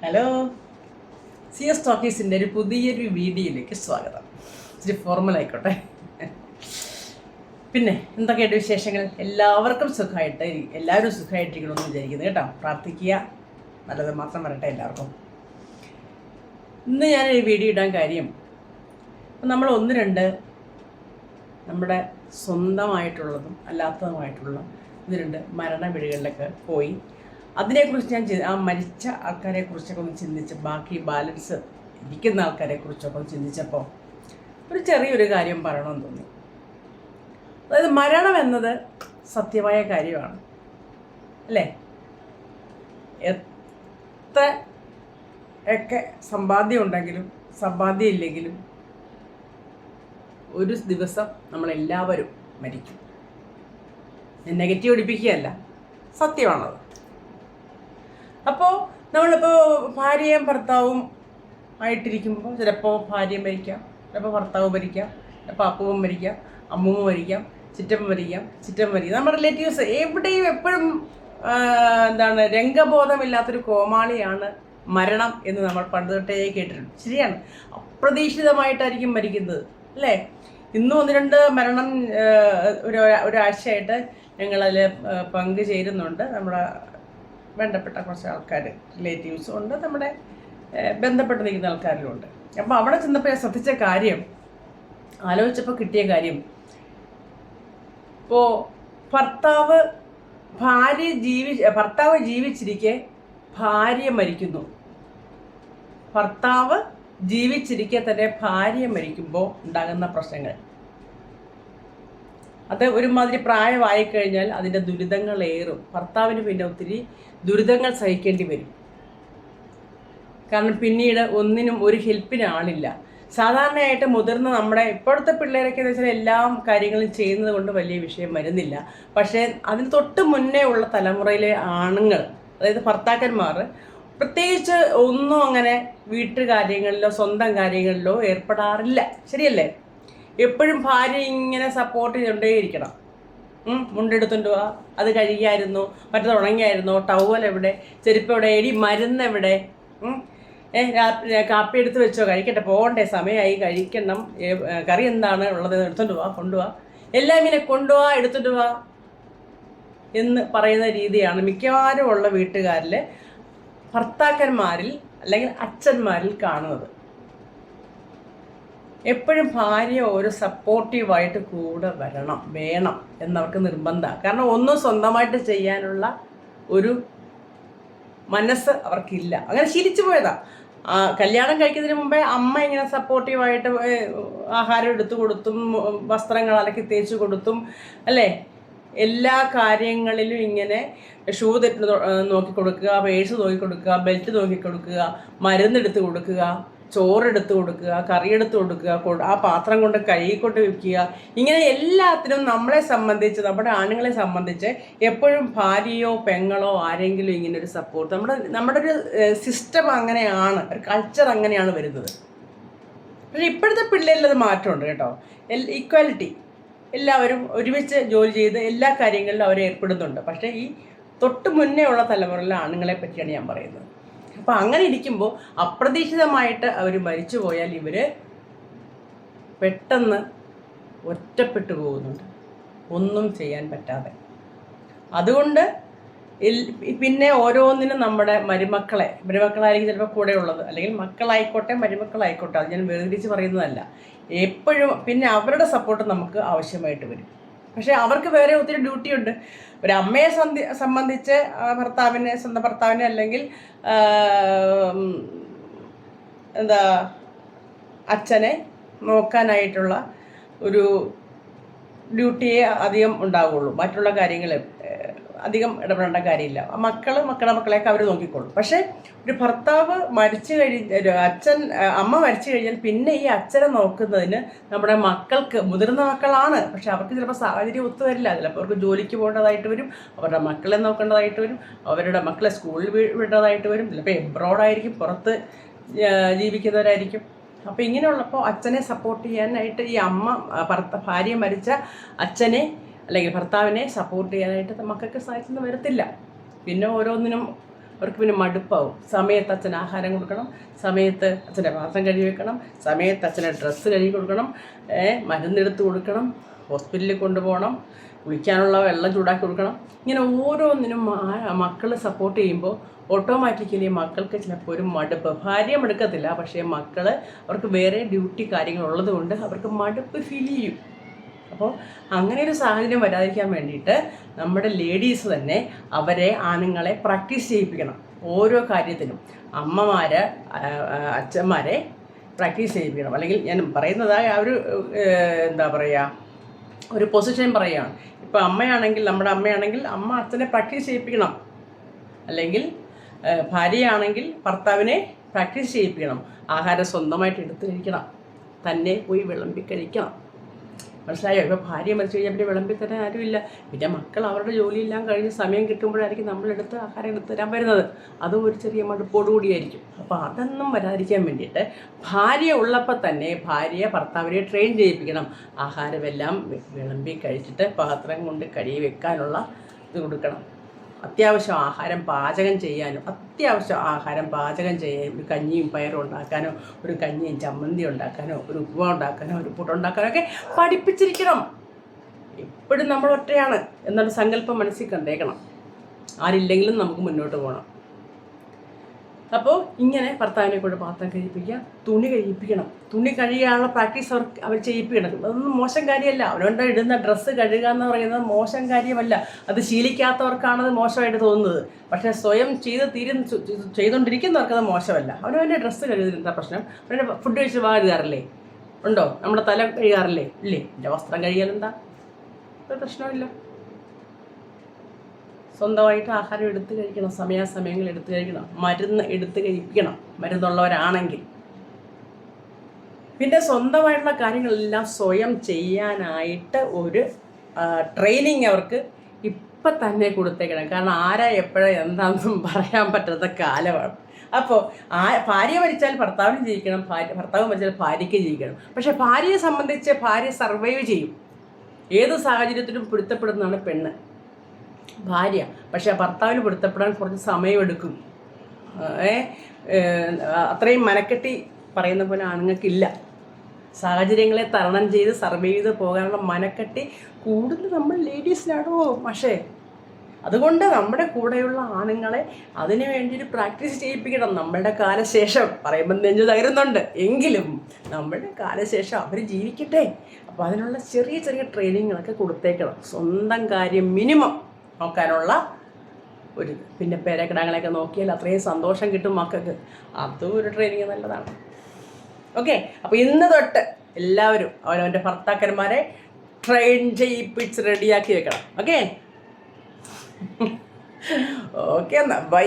Hello C S ടോക്കീസിന്റെ ഒരു പുതിയൊരു വീഡിയോയിലേക്ക് സ്വാഗതം. ഇച്ചിരി ഫോർമൽ ആയിക്കോട്ടെ. പിന്നെ എന്തൊക്കെയുണ്ട് വിശേഷങ്ങൾ? എല്ലാവർക്കും സുഖമായിട്ട് എല്ലാവരും സുഖമായിട്ടിരിക്കണമെന്ന് വിചാരിക്കുന്നു കേട്ടോ. പ്രാർത്ഥിക്കുക. നല്ലത് മാത്രം വരട്ടെ എല്ലാവർക്കും. ഇന്ന് ഞാൻ ഈ വീഡിയോ ഇടാൻ കാര്യം നമ്മൾ ഒന്ന് രണ്ട് നമ്മുടെ സ്വന്തമായിട്ടുള്ളതും അല്ലാത്തതുമായിട്ടുള്ള ഒന്ന് രണ്ട് മരണ വീടുകളിലൊക്കെ പോയി അതിനെക്കുറിച്ച് ഞാൻ ആ മരിച്ച ആൾക്കാരെ കുറിച്ചൊക്കെ ഒന്ന് ചിന്തിച്ച് ബാക്കി ബാലൻസ് ഇരിക്കുന്ന ആൾക്കാരെ കുറിച്ചൊക്കെ ഒന്ന് ചിന്തിച്ചപ്പോൾ ഒരു ചെറിയൊരു കാര്യം പറയണമെന്ന് തോന്നി. അതായത് മരണം എന്നത് സത്യമായ കാര്യമാണ്. അല്ലേ? എത്ര ഒക്കെ സമ്പാദ്യം ഉണ്ടെങ്കിലും സമ്പാദ്യം ഇല്ലെങ്കിലും ഒരു ദിവസം നമ്മളെല്ലാവരും മരിക്കും. നെഗറ്റീവ് ഒടിപ്പിക്കുകയല്ല സത്യമാണത്. അപ്പോൾ നമ്മളിപ്പോൾ ഭാര്യയും ഭർത്താവും ആയിട്ടിരിക്കുമ്പോൾ ചിലപ്പോൾ ഭാര്യയും മരിക്കാം ചിലപ്പോൾ ഭർത്താവ് മരിക്കാം ചിലപ്പോൾ അപ്പവും മരിക്കാം അമ്മൂമ്മ മരിക്കാം ചിറ്റമ്മ മരിക്കാം ചിറ്റമ്മ മരിക്കാം. നമ്മുടെ റിലേറ്റീവ്സ് എവിടെയും എപ്പോഴും എന്താണ് രംഗബോധമില്ലാത്തൊരു കോമാളിയാണ് മരണം എന്ന് നമ്മൾ പണ്ട് തൊട്ടേ കേട്ടിട്ടുണ്ട്. ശരിയാണ്. അപ്രതീക്ഷിതമായിട്ടായിരിക്കും മരിക്കുന്നത് അല്ലേ? ഇന്നും ഒന്ന് രണ്ട് മരണം ഒരു ഒരാഴ്ചയായിട്ട് ഞങ്ങളതിൽ പങ്കുചേരുന്നുണ്ട് നമ്മുടെ വേണ്ടപ്പെട്ട കുറച്ച് ആൾക്കാർ റിലേറ്റീവ്സും ഉണ്ട് നമ്മുടെ ബന്ധപ്പെട്ട് നിൽക്കുന്ന ആൾക്കാരിലും ഉണ്ട് അപ്പോൾ അവിടെ ചെന്നപ്പോൾ ഞാൻ ശ്രദ്ധിച്ച കാര്യം ആലോചിച്ചപ്പോൾ കിട്ടിയ കാര്യം ഇപ്പോൾ ഭർത്താവ് ഭാര്യ ജീവി ഭർത്താവ് ജീവിച്ചിരിക്കെ ഭാര്യ മരിക്കുന്നു. ഭർത്താവ് ജീവിച്ചിരിക്കെ തന്നെ ഭാര്യ മരിക്കുമ്പോൾ ഉണ്ടാകുന്ന പ്രശ്നങ്ങൾ. അത് ഒരുമാതിരി പ്രായമായി കഴിഞ്ഞാൽ അതിന്റെ ദുരിതങ്ങൾ ഏറും. ഭർത്താവിന് പിന്നെ ഒത്തിരി ദുരിതങ്ങൾ സഹിക്കേണ്ടി വരും. കാരണം പിന്നീട് ഒന്നിനും ഒരു ഹെൽപ്പിന് ആളില്ല. സാധാരണയായിട്ട് മുതിർന്ന നമ്മുടെ ഇപ്പോഴത്തെ പിള്ളേരൊക്കെ എന്ന് വെച്ചാൽ എല്ലാ കാര്യങ്ങളും ചെയ്യുന്നത് കൊണ്ട് വലിയ വിഷയം വരുന്നില്ല. പക്ഷേ അതിന് തൊട്ട് മുന്നേ ഉള്ള തലമുറയിലെ ആണുങ്ങൾ അതായത് ഭർത്താക്കന്മാർ പ്രത്യേകിച്ച് ഒന്നും അങ്ങനെ വീട്ടുകാര്യങ്ങളിലോ സ്വന്തം കാര്യങ്ങളിലോ ഏർപ്പെടാറില്ല. ശരിയല്ലേ? എപ്പോഴും ഭാര്യ ഇങ്ങനെ സപ്പോർട്ട് ചെയ്തുകൊണ്ടേയിരിക്കണം. മുണ്ടെടുത്തുകൊണ്ട് വാ. അത് കഴുകിയായിരുന്നു മറ്റത് ഉണങ്ങിയായിരുന്നു ടവൽ എവിടെ ചെരുപ്പ് എവിടെ എടി മരുന്ന് എവിടെ? ഏ കാപ്പി എടുത്ത് വെച്ചോ കഴിക്കട്ടെ പോകണ്ടേ സമയമായി കഴിക്കണം. കറി എന്താണ് ഉള്ളത്? എടുത്തോണ്ട് പോവാ കൊണ്ടുപോവാ എല്ലാം ഇങ്ങനെ കൊണ്ടുപോവാ എടുത്തോണ്ട് പോവാ എന്ന് പറയുന്ന രീതിയാണ് മിക്കവാറും ഉള്ള വീട്ടുകാരിൽ ഭർത്താക്കന്മാരിൽ അല്ലെങ്കിൽ അച്ഛന്മാരിൽ കാണുന്നത്. എപ്പോഴും ഭാര്യ ഒരു സപ്പോർട്ടീവായിട്ട് കൂടെ വരണം വേണം എന്നവർക്ക് നിർബന്ധമാണ് കാരണം ഒന്നും സ്വന്തമായിട്ട് ചെയ്യാനുള്ള ഒരു മനസ്സ് അവർക്കില്ല. അങ്ങനെ ശീലിച്ചു പോയതാ. കല്യാണം കഴിക്കുന്നതിന് മുമ്പേ അമ്മ ഇങ്ങനെ സപ്പോർട്ടീവായിട്ട് ആഹാരം എടുത്തു കൊടുത്തും വസ്ത്രങ്ങൾ അലക്കി തേച്ച് കൊടുത്തും അല്ലേ? എല്ലാ കാര്യങ്ങളിലും ഇങ്ങനെ ഷൂ തെറ്റ് നോക്കി കൊടുക്കുക പേഴ്സ് നോക്കി കൊടുക്കുക ബെൽറ്റ് നോക്കി കൊടുക്കുക മരുന്നെടുത്ത് കൊടുക്കുക. ചോറെടുത്ത് കൊടുക്കുക കറി എടുത്ത് കൊടുക്കുക ആ പാത്രം കൊണ്ട് കഴുകിക്കൊണ്ട് വെക്കുക. ഇങ്ങനെ എല്ലാത്തിനും നമ്മളെ സംബന്ധിച്ച് നമ്മുടെ ആണുങ്ങളെ സംബന്ധിച്ച് എപ്പോഴും ഭാര്യയോ പെങ്ങളോ ആരെങ്കിലും ഇങ്ങനെ ഒരു സപ്പോർട്ട് നമ്മുടെ നമ്മുടെ ഒരു സിസ്റ്റം അങ്ങനെയാണ് ഒരു കൾച്ചർ അങ്ങനെയാണ് വരുന്നത്. പക്ഷേ ഇപ്പോഴത്തെ പിള്ളേരിൽ അത് മാറ്റമുണ്ട് കേട്ടോ. ഈക്വാലിറ്റി എല്ലാവരും ഒരുമിച്ച് ജോലി ചെയ്ത് എല്ലാ കാര്യങ്ങളിലും അവർ ഏർപ്പെടുന്നുണ്ട്. പക്ഷേ ഈ തൊട്ട് മുന്നേ ഉള്ള തലമുറയിലെ ആണുങ്ങളെ പറ്റിയാണ് ഞാൻ പറയുന്നത്. അപ്പോൾ അങ്ങനെ ഇരിക്കുമ്പോൾ അപ്രതീക്ഷിതമായിട്ട് അവർ മരിച്ചു പോയാൽ ഇവർ പെട്ടെന്ന് ഒറ്റപ്പെട്ടു പോകുന്നുണ്ട്. ഒന്നും ചെയ്യാൻ പറ്റാതെ. അതുകൊണ്ട് പിന്നെ ഓരോന്നിനും നമ്മുടെ മരുമക്കളെ മരുമക്കളായിരിക്കും ചിലപ്പോൾ കൂടെ ഉള്ളത്. അല്ലെങ്കിൽ മക്കളായിക്കോട്ടെ മരുമക്കളായിക്കോട്ടെ അത് ഞാൻ വേർതിരിച്ച് പറയുന്നതല്ല. എപ്പോഴും പിന്നെ അവരുടെ സപ്പോർട്ട് നമുക്ക് ആവശ്യമായിട്ട് വരും. പക്ഷേ അവർക്ക് വേറെ ഒത്തിരി ഡ്യൂട്ടി ഉണ്ട്. ഒരു അമ്മയെ സംബന്ധിച്ച് ഭർത്താവിനെ സ്വന്തം ഭർത്താവിനെ അല്ലെങ്കിൽ എന്താ അച്ഛനെ നോക്കാനായിട്ടുള്ള ഒരു ഡ്യൂട്ടിയെ അധികം ഉണ്ടാവുള്ളൂ. മറ്റുള്ള കാര്യങ്ങൾ അധികം ഇടപെടേണ്ട കാര്യമില്ല. മക്കൾ മക്കളുടെ മക്കളെയൊക്കെ അവർ നോക്കിക്കോളും. പക്ഷേ ഒരു ഭർത്താവ് മരിച്ചു കഴിഞ്ഞ അച്ഛൻ അമ്മ മരിച്ചു കഴിഞ്ഞാൽ പിന്നെ ഈ അച്ഛനെ നോക്കുന്നതിന് നമ്മുടെ മക്കൾക്ക് മുതിർന്ന മക്കളാണ്. പക്ഷെ അവർക്ക് ചിലപ്പോൾ സാഹചര്യം ഒത്തു വരില്ല. ചിലപ്പോൾ അവർക്ക് ജോലിക്ക് പോകേണ്ടതായിട്ട് വരും. അവരുടെ മക്കളെ നോക്കേണ്ടതായിട്ട് വരും. അവരുടെ മക്കളെ സ്കൂളിൽ വിടേണ്ടതായിട്ട് വരും. ചിലപ്പോൾ എബ്രോഡായിരിക്കും പുറത്ത് ജീവിക്കുന്നവരായിരിക്കും. അപ്പോൾ ഇങ്ങനെയുള്ളപ്പോൾ അച്ഛനെ സപ്പോർട്ട് ചെയ്യാനായിട്ട് ഈ അമ്മ ഭർത്ത ഭാര്യ മരിച്ച അച്ഛനെ അല്ലെങ്കിൽ ഭർത്താവിനെ സപ്പോർട്ട് ചെയ്യാനായിട്ട് മക്കൾക്ക് സാധിച്ചെന്ന് വരത്തില്ല. പിന്നെ ഓരോന്നിനും അവർക്ക് പിന്നെ മടുപ്പാവും. സമയത്ത് അച്ഛൻ ആഹാരം കൊടുക്കണം സമയത്ത് അച്ഛന്റെ പാത്രം കഴുകി വെക്കണം സമയത്ത് അച്ഛന്റെ ഡ്രസ്സ് കഴുകി കൊടുക്കണം മരുന്നെടുത്ത് കൊടുക്കണം ഹോസ്പിറ്റലിൽ കൊണ്ടുപോകണം കുളിക്കാനുള്ള വെള്ളം ചൂടാക്കി കൊടുക്കണം. ഇങ്ങനെ ഓരോന്നിനും മക്കൾ സപ്പോർട്ട് ചെയ്യുമ്പോൾ ഓട്ടോമാറ്റിക്കലി മക്കൾക്ക് ചിലപ്പോൾ ഒരു മടുപ്പ്. ഭാര്യ മടുക്കത്തില്ല പക്ഷേ മക്കൾ അവർക്ക് വേറെ ഡ്യൂട്ടി കാര്യങ്ങളുള്ളത് കൊണ്ട് അവർക്ക് മടുപ്പ് ഫീൽ ചെയ്യും. അപ്പോൾ അങ്ങനെ ഒരു സാഹചര്യം വരാതിരിക്കാൻ വേണ്ടിയിട്ട് നമ്മുടെ ലേഡീസ് തന്നെ അവരെ ആണുങ്ങളെ പ്രാക്ടീസ് ചെയ്യിപ്പിക്കണം. ഓരോ കാര്യത്തിനും ആ, അച്ഛന്മാരെ പ്രാക്ടീസ് ചെയ്യിപ്പിക്കണം. അല്ലെങ്കിൽ ഞാൻ പറയുന്നതായ ആ ഒരു എന്താ പറയുക ഒരു പൊസിഷൻ പറയുകയാണ്. ഇപ്പോൾ അമ്മയാണെങ്കിൽ നമ്മുടെ അമ്മയാണെങ്കിൽ അമ്മ അച്ഛനെ പ്രാക്ടീസ് ചെയ്യിപ്പിക്കണം. അല്ലെങ്കിൽ ഭാര്യയാണെങ്കിൽ ഭർത്താവിനെ പ്രാക്ടീസ് ചെയ്യിപ്പിക്കണം. ആഹാരം സ്വന്തമായിട്ട് എടുത്ത് കഴിക്കണം തന്നെ പോയി വിളമ്പി കഴിക്കണം. മനസ്സിലായോ? ഇപ്പോൾ ഭാര്യ മരിച്ചു കഴിഞ്ഞാൽ പിന്നെ വിളമ്പി തരാൻ ആരുമില്ല. പിന്നെ മക്കൾ അവരുടെ ജോലിയെല്ലാം കഴിഞ്ഞ് സമയം കിട്ടുമ്പോഴായിരിക്കും നമ്മളെടുത്ത് ആഹാരം എടുത്ത് തരാൻ വരുന്നത്. അതും ഒരു ചെറിയ മടുപ്പോടു കൂടിയായിരിക്കും. അപ്പോൾ അതൊന്നും വരാതിരിക്കാൻ വേണ്ടിയിട്ട് ഭാര്യ ഉള്ളപ്പോൾ തന്നെ ഭാര്യ ഭർത്താവിനെ ട്രെയിൻ ചെയ്യിപ്പിക്കണം. ആഹാരമെല്ലാം വിളമ്പി കഴിച്ചിട്ട് പാത്രം കൊണ്ട് കഴുകി വെക്കാനുള്ള ഇത് കൊടുക്കണം. അത്യാവശ്യം ആഹാരം പാചകം ചെയ്യാനും അത്യാവശ്യം ആഹാരം പാചകം ചെയ്യാൻ ഒരു കഞ്ഞിയും പയറും ഉണ്ടാക്കാനോ ഒരു കഞ്ഞിയും ചമ്മന്തി ഉണ്ടാക്കാനോ ഒരു ഉപ്പ ഉണ്ടാക്കാനോ ഒരു പുട്ടുണ്ടാക്കാനോ ഒക്കെ പഠിപ്പിച്ചിരിക്കണം. എപ്പോഴും നമ്മൾ ഒറ്റയാണ്. എന്നൊരു സങ്കല്പം മനസ്സിൽ കണ്ടേക്കണം. ആരില്ലെങ്കിലും നമുക്ക് മുന്നോട്ട് പോകണം അപ്പോൾ ഇങ്ങനെ ഭർത്താവിനെ കൊണ്ട് പാത്രം കഴിപ്പിക്കുക. തുണി കഴിപ്പിക്കണം. തുണി കഴുകാനുള്ള പ്രാക്ടീസ് അവർ അവർ ചെയ്യിപ്പിക്കണം. അതൊന്നും മോശം കാര്യമല്ല. അവരോണ്ട് ഇടുന്ന ഡ്രസ്സ് കഴുകുക എന്ന് പറയുന്നത് മോശം കാര്യമല്ല. അത് ശീലിക്കാത്തവർക്കാണത് മോശമായിട്ട് തോന്നുന്നത്. പക്ഷേ സ്വയം ചെയ്ത് തീരുന്ന ചെയ്തുകൊണ്ടിരിക്കുന്നവർക്ക് അത് മോശമല്ല. അവനവന്റെ ഡ്രസ്സ് കഴുകുന്ന പ്രശ്നം അവരുടെ ഫുഡ് കഴിച്ച് വാ കഴുകാറില്ലേ ഉണ്ടോ? നമ്മുടെ തല കഴുകാറില്ലേ? ഇല്ലേ? എന്റെ വസ്ത്രം കഴുകിയാൽ എന്താ? ഒരു പ്രശ്നമില്ല സ്വന്തമായിട്ട് ആഹാരം എടുത്ത് കഴിക്കണം സമയാസമയങ്ങൾ എടുത്ത് കഴിക്കണം മരുന്ന് എടുത്ത് കഴിക്കണം മരുന്നുള്ളവരാണെങ്കിൽ. പിന്നെ സ്വന്തമായിട്ടുള്ള കാര്യങ്ങളെല്ലാം സ്വയം ചെയ്യാനായിട്ട് ഒരു ട്രെയിനിങ് അവർക്ക് ഇപ്പം തന്നെ കൊടുത്തേക്കണം. കാരണം ആരാ എപ്പോഴാ എന്താണെന്നും പറയാൻ പറ്റാത്ത കാലമാണ്. അപ്പോൾ ആ ഭാര്യ മരിച്ചാൽ ഭർത്താവിന് ജീവിക്കണം ഭാര്യ ഭർത്താവ് മരിച്ചാൽ ഭാര്യയ്ക്ക് ജീവിക്കണം. പക്ഷെ ഭാര്യയെ സംബന്ധിച്ച് ഭാര്യ സർവൈവ് ചെയ്യും. ഏത് സാഹചര്യത്തിലും പൊരുത്തപ്പെടുന്നതാണ് പെണ്ണ്. ഭാര്യ. പക്ഷെ ഭർത്താവിന് പൊരുത്തപ്പെടാൻ കുറച്ച് സമയമെടുക്കും. ഏ അത്രയും മനക്കെട്ടി പറയുന്ന പോലെ ആണുങ്ങൾക്കില്ല. സാഹചര്യങ്ങളെ തരണം ചെയ്ത് സർവൈവ് ചെയ്ത് പോകാനുള്ള മനക്കെട്ടി കൂടുതൽ നമ്മൾ ലേഡീസിനാണോ പക്ഷേ അതുകൊണ്ട് നമ്മുടെ കൂടെയുള്ള ആണുങ്ങളെ അതിനു വേണ്ടി ഒരു പ്രാക്ടീസ് ചെയ്യിപ്പിക്കണം. നമ്മളുടെ കാലശേഷം പറയുമ്പോൾ നെഞ്ചു തകരുന്നുണ്ട്. എങ്കിലും നമ്മുടെ കാലശേഷം അവർ ജീവിക്കട്ടെ. അപ്പോൾ അതിനുള്ള ചെറിയ ചെറിയ ട്രെയിനിങ്ങുകളൊക്കെ കൊടുത്തേക്കണം. സ്വന്തം കാര്യം മിനിമം. നോക്കാനുള്ള ഒരു. പിന്നെ പേരക്കിടാങ്ങളെയൊക്കെ നോക്കിയാൽ അത്രയും സന്തോഷം കിട്ടും മക്കൾക്ക്. അതും ഒരു ട്രെയിനിങ് നല്ലതാണ്. ഓക്കെ അപ്പോൾ ഇന്ന് തൊട്ട് എല്ലാവരും അവനവന്റെ ഭർത്താക്കന്മാരെ ട്രെയിൻ ചെയ്യിപ്പിച്ച് റെഡിയാക്കി വെക്കണം. ഓക്കെ ഓക്കെ എന്നാൽ ബൈ